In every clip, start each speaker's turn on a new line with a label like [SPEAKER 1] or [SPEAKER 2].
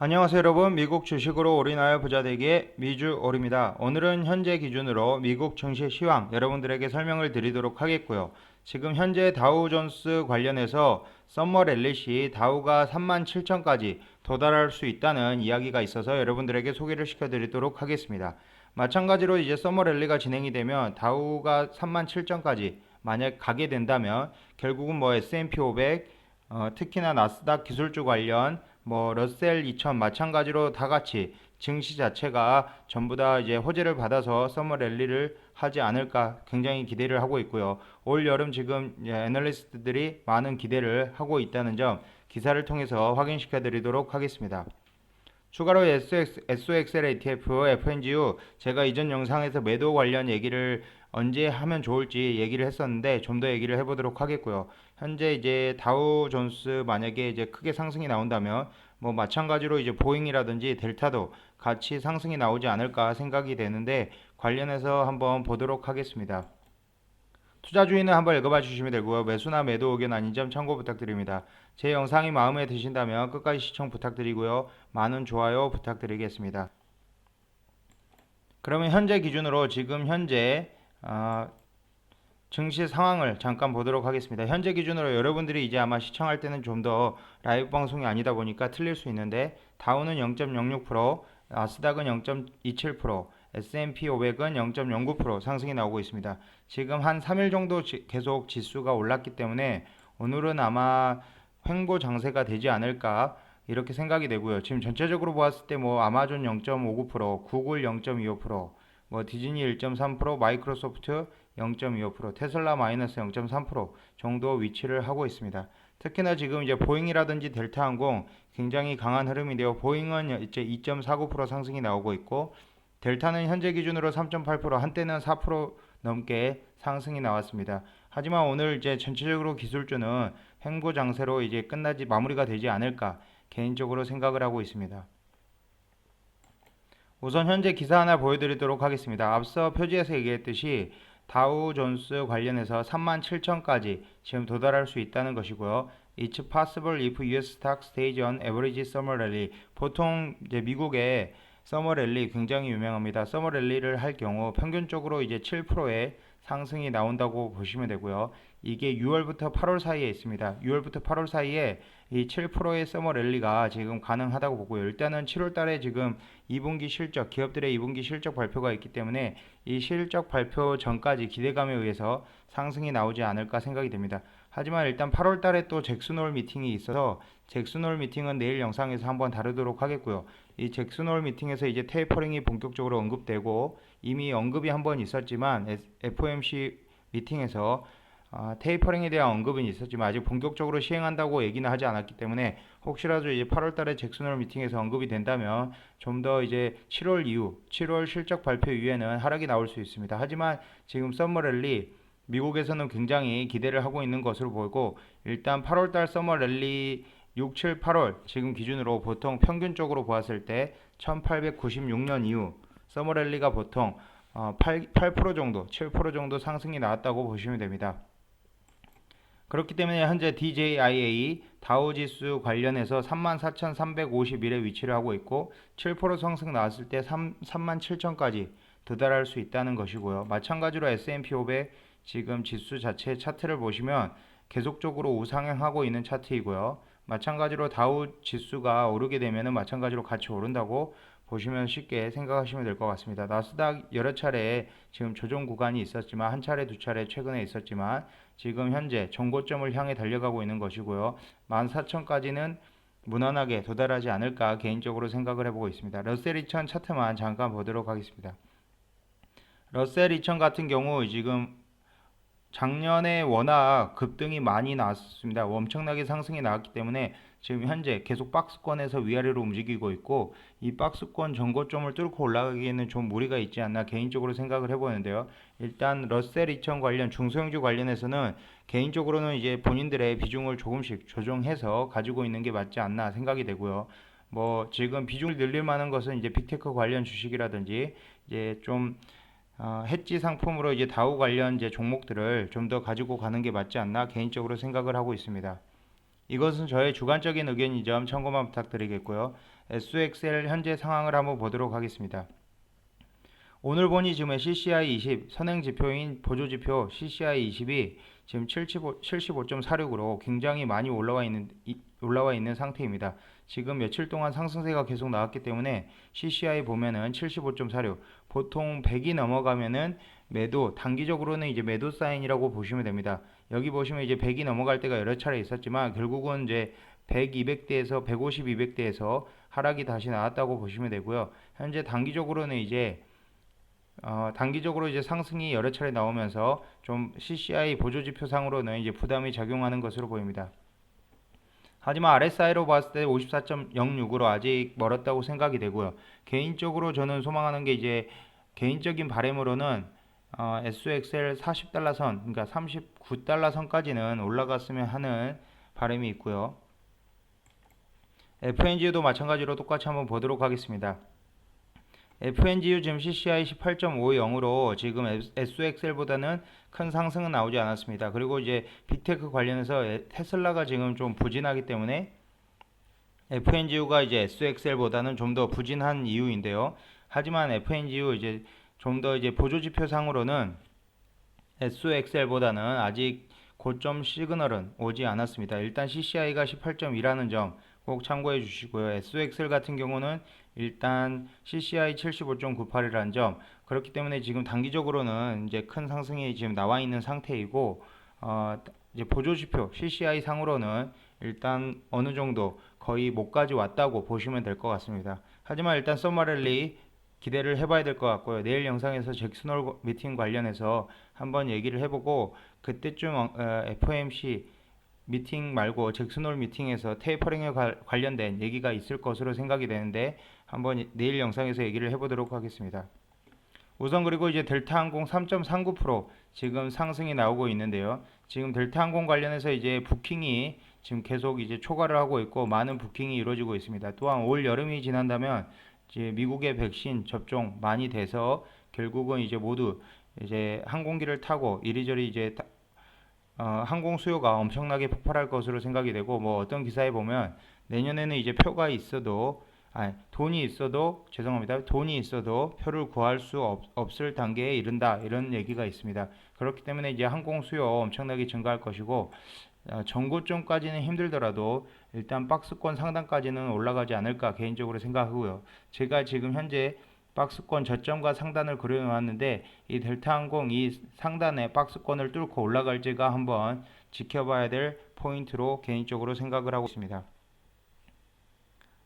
[SPEAKER 1] 안녕하세요 여러분 미국 주식으로 올인하여 부자 되기의 미주 올입니다. 오늘은 현재 기준으로 미국 증시 시황 여러분들에게 설명을 드리도록 하겠고요. 지금 현재 다우존스 관련해서 썸머 랠리 시 다우가 37,000까지 도달할 수 있다는 이야기가 있어서 여러분들에게 소개를 시켜드리도록 하겠습니다. 마찬가지로 이제 썸머 랠리가 진행이 되면 다우가 37,000까지 만약 가게 된다면 결국은 뭐 S&P 500 어, 특히나 나스닥 기술주 관련 뭐 러셀 2000 마찬가지로 다 같이 증시 자체가 전부 다 이제 호재를 받아서 서머 랠리를 하지 않을까 굉장히 기대를 하고 있고요. 올 여름 지금 예, 애널리스트들이 많은 기대를 하고 있다는 점 기사를 통해서 확인시켜 드리도록 하겠습니다. 추가로 SOX, SOXL ETF, FNGU 제가 이전 영상에서 매도 관련 얘기를 언제 하면 좋을지 얘기를 했었는데 좀 더 얘기를 해보도록 하겠고요. 현재 이제 다우 존스 만약에 이제 크게 상승이 나온다면 뭐 마찬가지로 이제 보잉이라든지 델타도 같이 상승이 나오지 않을까 생각이 되는데 관련해서 한번 보도록 하겠습니다. 투자 주의는 한번 읽어봐 주시면 되고요. 매수나 매도 의견 아닌 점 참고 부탁드립니다. 제 영상이 마음에 드신다면 끝까지 시청 부탁드리고요. 많은 좋아요 부탁드리겠습니다. 그러면 현재 기준으로 지금 현재 어, 증시 상황을 잠깐 보도록 하겠습니다. 현재 기준으로 여러분들이 이제 아마 시청할 때는 좀 더 라이브 방송이 아니다 보니까 틀릴 수 있는데 다우는 0.06%, 나스닥은 0.27%, S&P 500은 0.09% 상승이 나오고 있습니다. 지금 한 3일 정도 지, 계속 지수가 올랐기 때문에 오늘은 아마 횡보 장세가 되지 않을까 이렇게 생각이 되고요. 지금 전체적으로 보았을 때 뭐 아마존 0.59%, 구글 0.25%, 뭐 디즈니 1.3%, 마이크로소프트 0.25%, 테슬라 마이너스 0.3% 정도 위치를 하고 있습니다. 특히나 지금 이제 보잉이라든지 델타항공 굉장히 강한 흐름인데요. 보잉은 이제 2.49% 상승이 나오고 있고 델타는 현재 기준으로 3.8% 한때는 4% 넘게 상승이 나왔습니다. 하지만 오늘 이제 전체적으로 기술주는 횡보 장세로 이제 끝나지 마무리가 되지 않을까 개인적으로 생각을 하고 있습니다. 우선 현재 기사 하나 보여드리도록 하겠습니다. 앞서 표지에서 얘기했듯이 다우 존스 관련해서 37,000까지 지금 도달할 수 있다는 것이고요. It's possible if US stock stays on average summer rally. 보통 이제 미국의 서머 랠리 굉장히 유명합니다. 서머 랠리를 할 경우 평균적으로 이제 7%의 상승이 나온다고 보시면 되고요. 이게 6월부터 8월 사이에 있습니다. 6월부터 8월 사이에 이 7%의 서머 랠리가 지금 가능하다고 보고요. 일단은 7월 달에 지금 2분기 실적, 기업들의 2분기 실적 발표가 있기 때문에 이 실적 발표 전까지 기대감에 의해서 상승이 나오지 않을까 생각이 됩니다. 하지만 일단 8월 달에 또 잭슨홀 미팅이 있어서 잭슨홀 미팅은 내일 영상에서 한번 다루도록 하겠고요. 이 잭슨홀 미팅에서 이제 테이퍼링이 본격적으로 언급되고 이미 언급이 한번 있었지만 FOMC 미팅에서 아, 테이퍼링에 대한 언급은 있었지만 아직 본격적으로 시행한다고 얘기는 하지 않았기 때문에 혹시라도 이제 8월 달에 잭슨홀 미팅에서 언급이 된다면 좀 더 이제 7월 이후 7월 실적 발표 이후에는 하락이 나올 수 있습니다. 하지만 지금 썸머랠리 미국에서는 굉장히 기대를 하고 있는 것으로 보이고 일단 8월 달 서머 랠리 6, 7, 8월 지금 기준으로 보통 평균적으로 보았을 때 1896년 이후 서머 랠리가 보통 8, 8% 정도, 7% 정도 상승이 나왔다고 보시면 됩니다. 그렇기 때문에 현재 DJIA 다우지수 관련해서 34,351에 위치를 하고 있고 7% 상승 나왔을 때 3, 37,000까지 도달할 수 있다는 것이고요. 마찬가지로 S&P 500 지금 지수 자체 차트를 보시면 계속적으로 우상향하고 있는 차트이고요. 마찬가지로 다우 지수가 오르게 되면은 마찬가지로 같이 오른다고 보시면 쉽게 생각하시면 될 것 같습니다. 나스닥 여러 차례 지금 조정 구간이 있었지만 한 차례 두 차례 최근에 있었지만 지금 현재 정고점을 향해 달려가고 있는 것이고요. 14,000까지는 무난하게 도달하지 않을까 개인적으로 생각을 해보고 있습니다. 러셀 2000 차트만 잠깐 보도록 하겠습니다. 러셀 2000 같은 경우 지금 작년에 워낙 급등이 많이 나왔습니다. 엄청나게 상승이 나왔기 때문에 지금 현재 계속 박스권에서 위아래로 움직이고 있고 이 박스권 전고점을 뚫고 올라가기에는 좀 무리가 있지 않나 개인적으로 생각을 해보는데요. 일단 러셀 2000 관련 중소형주 관련해서는 개인적으로는 이제 본인들의 비중을 조금씩 조정해서 가지고 있는 게 맞지 않나 생각이 되고요. 뭐 지금 비중을 늘릴 만한 것은 이제 빅테크 관련 주식이라든지 이제 좀 어, 해지 상품으로 이제 다우 관련 이제 종목들을 좀 더 가지고 가는 게 맞지 않나 개인적으로 생각을 하고 있습니다. 이것은 저의 주관적인 의견이점 참고만 부탁드리겠고요. SXL 현재 상황을 한번 보도록 하겠습니다. 오늘 보니 지금 CCI 20 선행 지표인 보조 지표 CCI 20이 지금 75, 75.46으로 굉장히 많이 올라와 있는 이- 올라와 있는 상태입니다. 지금 며칠 동안 상승세가 계속 나왔기 때문에 CCI 보면은 75.46 보통 100이 넘어가면은 매도 단기적으로는 이제 매도 사인이라고 보시면 됩니다. 여기 보시면 이제 100이 넘어갈 때가 여러 차례 있었지만 결국은 이제 100, 200대에서 150, 200대에서 하락이 다시 나왔다고 보시면 되고요. 현재 단기적으로는 이제 어, 단기적으로 이제 상승이 여러 차례 나오면서 좀 CCI 보조 지표상으로는 이제 부담이 작용하는 것으로 보입니다. 하지만 RSI로 봤을 때 54.06으로 아직 멀었다고 생각이 되고요. 개인적으로 저는 소망하는 게 이제 개인적인 바람으로는 어, SXL 40달러 선, 그러니까 39달러 선까지는 올라갔으면 하는 바람이 있고요. FNG도 마찬가지로 똑같이 한번 보도록 하겠습니다. FNGU 지금 CCI 18.50으로 지금 SXL보다는 큰 상승은 나오지 않았습니다. 그리고 이제 빅테크 관련해서 에- 테슬라가 지금 좀 부진하기 때문에 FNGU가 이제 SXL보다는 좀 더 부진한 이유인데요. 하지만 FNGU 이제 좀 더 이제 보조 지표상으로는 SXL보다는 아직 고점 시그널은 오지 않았습니다. 일단 CCI가 18.2라는 점 꼭 참고해 주시고요. SXL 같은 경우는 일단 CCI 75.98이라는 점 그렇기 때문에 지금 단기적으로는 이제 큰 상승이 지금 나와 있는 상태이고 어, 이제 보조 지표 CCI 상으로는 일단 어느 정도 거의 목까지 왔다고 보시면 될 것 같습니다. 하지만 일단 서머랠리 기대를 해봐야 될 것 같고요. 내일 영상에서 잭슨홀 미팅 관련해서 한번 얘기를 해보고 그때쯤 어, 어, FOMC 미팅 말고 잭슨홀 미팅에서 테이퍼링에 관- 관련된 얘기가 있을 것으로 생각이 되는데 한번 내일 영상에서 얘기를 해보도록 하겠습니다. 우선 그리고 이제 델타항공 3.39% 지금 상승이 나오고 있는데요. 지금 델타항공 관련해서 이제 부킹이 지금 계속 이제 초과를 하고 있고 많은 부킹이 이루어지고 있습니다. 또한 올 여름이 지난다면 이제 미국의 백신 접종 많이 돼서 결국은 이제 모두 이제 항공기를 타고 이리저리 이제 타- 어, 항공 수요가 엄청나게 폭발할 것으로 생각이 되고 뭐 어떤 기사에 보면 내년에는 이제 표가 있어도 아 돈이 있어도 죄송합니다. 돈이 있어도 표를 구할 수 없, 없을 단계에 이른다. 이런 얘기가 있습니다. 그렇기 때문에 이제 항공 수요 엄청나게 증가할 것이고 어, 전고점까지는 힘들더라도 일단 박스권 상단까지는 올라가지 않을까 개인적으로 생각하고요 제가 지금 현재 박스권 저점과 상단을 그려놓았는데 이 델타항공 이 상단의 박스권을 뚫고 올라갈지가 한번 지켜봐야 될 포인트로 개인적으로 생각을 하고 있습니다.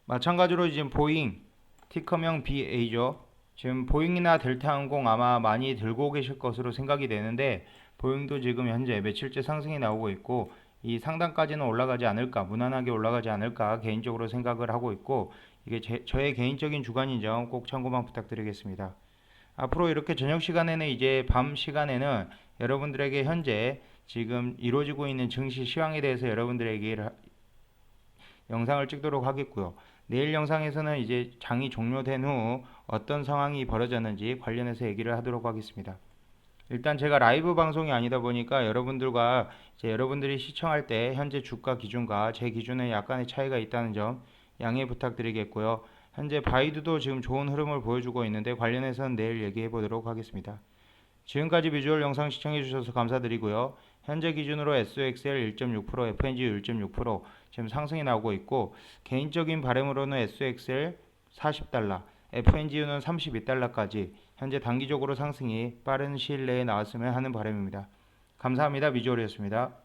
[SPEAKER 1] 마찬가지로 지금 보잉 티커명 BA죠. 지금 보잉이나 델타항공 아마 많이 들고 계실 것으로 생각이 되는데 보잉도 지금 현재 며칠째 상승이 나오고 있고 이 상단까지는 올라가지 않을까 무난하게 올라가지 않을까 개인적으로 생각을 하고 있고 이게 제, 저의 개인적인 주관인 점 꼭 참고만 부탁드리겠습니다. 앞으로 이렇게 저녁 시간에는 이제 밤 시간에는 여러분들에게 현재 지금 이루어지고 있는 증시 시황에 대해서 여러분들에게 라- 영상을 찍도록 하겠고요. 내일 영상에서는 이제 장이 종료된 후 어떤 상황이 벌어졌는지 관련해서 얘기를 하도록 하겠습니다. 일단 제가 라이브 방송이 아니다 보니까 여러분들과 이제 여러분들이 시청할 때 현재 주가 기준과 제 기준에 약간의 차이가 있다는 점 양해 부탁드리겠고요. 현재 바이두도 지금 좋은 흐름을 보여주고 있는데 관련해서는 내일 얘기해 보도록 하겠습니다. 지금까지 비주얼 영상 시청해 주셔서 감사드리고요. 현재 기준으로 SXL 1.6%, FNG 1.6% 지금 상승이 나오고 있고 개인적인 바람으로는 SXL 40달러, FNGU는 32달러까지 현재 단기적으로 상승이 빠른 시일 내에 나왔으면 하는 바람입니다. 감사합니다. 미주얼이었습니다.